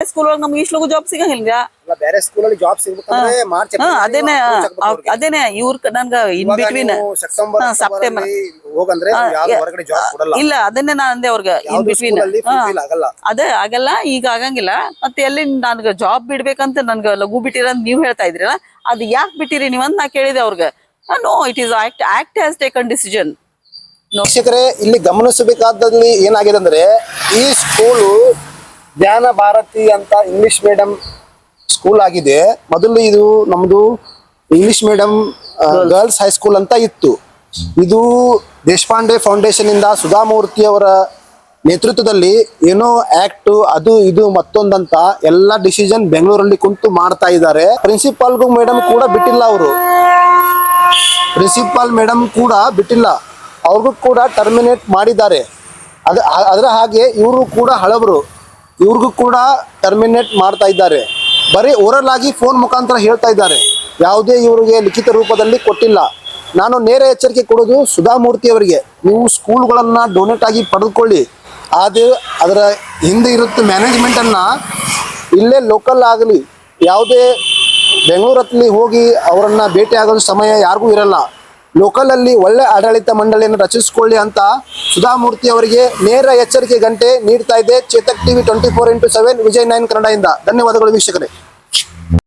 School ಒಳಗೆ ನಮ್ಗೆ ಇಷ್ಟು ಜಾಬ್ ಸಿಗಂಗಿಲ್ಲ ಬೇರೆ ಸ್ಕೂಲಲ್ಲಿ ಜಾಬ್ ಸಿಗ್ಬೇಕಂದ್ರೆ ಮಾರ್ಚ್ ಅದೇನೆ. ಅದೇನೆ ಇವ್ರ ನನ್ಗ ಇನ್ ಬಿಟ್ವೀನ್ ಸೆಪ್ಟೆಂಬರ್ ಸೆಪ್ಟೆಂಬರ್. ಹೋಗಂದ್ರೆ ನೀವು ಹೊರಗಡೆ ಜಾಬ್ ಕೊಡಲ್ಲ. ಇಲ್ಲ ಅದನ್ನೇ ನಾನು ಅಂದೆ ಅವ್ರಿಗೆ ಇನ್ ಬಿಟ್ವೀನ್ ಆಗಲ್ಲ. ಅದೇ ಆಗಲ್ಲ ಈಗ ಆಗಂಗಿಲ್ಲ. ಮತ್ತೆ ಎಲ್ಲಿ ನನ್ಗ ಜಾಬ್ ಬಿಡ್ಬೇಕಂತ ನನ್ಗ ಲಘು ಬಿಟ್ಟಿರ ಅಂತ ನೀವ್ ಹೇಳ್ತಾ ಇದ್ರಲ್ಲ ಅದ್ ಯಾಕೆ ಬಿಟ್ಟಿರಿ ನೀವ್ ಅಂತ ನಾ ಕೇಳಿದೆ ಅವ್ರಿಗೆ. No it is act act has taken decision ಶಿಕ್ಷಕರೇ ಇಲ್ಲಿ ಗಮನಿಸಬೇಕಾದಲ್ಲಿ ಏನಾಗಿದೆ ಅಂದ್ರೆ ಈ ಸ್ಕೂಲು ಜ್ಞಾನ ಭಾರತಿ ಅಂತ ಇಂಗ್ಲಿಷ್ ಮೀಡಿಯಂ ಸ್ಕೂಲ್ ಆಗಿದೆ. ಮೊದಲು ಇದು ನಮ್ದು ಇಂಗ್ಲಿಷ್ ಮೀಡಿಯಂ ಗರ್ಲ್ಸ್ ಹೈಸ್ಕೂಲ್ ಅಂತ ಇತ್ತು. ಇದು ದೇಶಪಾಂಡೆ ಫೌಂಡೇಶನ್ ಇಂದ ಸುಧಾಮೂರ್ತಿ ಅವರ ನೇತೃತ್ವದಲ್ಲಿ ಏನೋ ಆಕ್ಟ್ ಅದು ಇದು ಮತ್ತೊಂದಂತ ಎಲ್ಲ ಡಿಸಿಷನ್ ಬೆಂಗಳೂರಲ್ಲಿ ಕುಂತು ಮಾಡ್ತಾ ಇದ್ದಾರೆ. ಪ್ರಿನ್ಸಿಪಾಲ್ಗೂ ಮೇಡಮ್ ಕೂಡ ಬಿಟ್ಟಿಲ್ಲ ಅವರು. ಪ್ರಿನ್ಸಿಪಾಲ್ ಮೇಡಮ್ ಕೂಡ ಬಿಟ್ಟಿಲ್ಲ. ಅವ್ರಿಗೂ ಕೂಡ ಟರ್ಮಿನೇಟ್ ಮಾಡಿದ್ದಾರೆ. ಅದ ಅದರ ಹಾಗೆ ಇವರು ಕೂಡ ಹಳಬರು. ಇವ್ರಿಗೂ ಕೂಡ ಟರ್ಮಿನೇಟ್ ಮಾಡ್ತಾ ಇದ್ದಾರೆ. ಬರೀ ಓರಲ್ ಆಗಿ ಫೋನ್ ಮುಖಾಂತರ ಹೇಳ್ತಾ ಇದ್ದಾರೆ. ಯಾವುದೇ ಇವರಿಗೆ ಲಿಖಿತ ರೂಪದಲ್ಲಿ ಕೊಟ್ಟಿಲ್ಲ. ನಾನು ನೇರ ಎಚ್ಚರಿಕೆ ಕೊಡೋದು ಸುಧಾಮೂರ್ತಿ ಅವರಿಗೆ. ನೀವು ಸ್ಕೂಲ್ಗಳನ್ನು ಡೊನೇಟ್ ಆಗಿ ಪಡೆದುಕೊಳ್ಳಿ. ಅದು ಅದರ ಹಿಂದೆ ಇರುತ್ತೆ ಮ್ಯಾನೇಜ್ಮೆಂಟನ್ನು ಇಲ್ಲೇ ಲೋಕಲ್ ಆಗಲಿ. ಯಾವುದೇ ಬೆಂಗಳೂರಲ್ಲಿ ಹೋಗಿ ಅವರನ್ನು ಭೇಟಿ ಆಗೋದು ಸಮಯ ಯಾರಿಗೂ ಇರಲ್ಲ. ಲೋಕಲ್ ಅಲ್ಲಿ ಒಳ್ಳೆ ಆಡಳಿತ ಮಂಡಳಿಯನ್ನು ರಚಿಸಿಕೊಳ್ಳಿ ಅಂತ ಸುಧಾಮೂರ್ತಿ ಅವರಿಗೆ ನೇರ ಎಚ್ಚರಿಕೆ ಗಂಟೆ ನೀಡ್ತಾ ಇದೆ Chetak TV twenty four into seven Vijay nine ಕನ್ನಡದಿಂದ. ಧನ್ಯವಾದಗಳು ವೀಕ್ಷಕರೇ.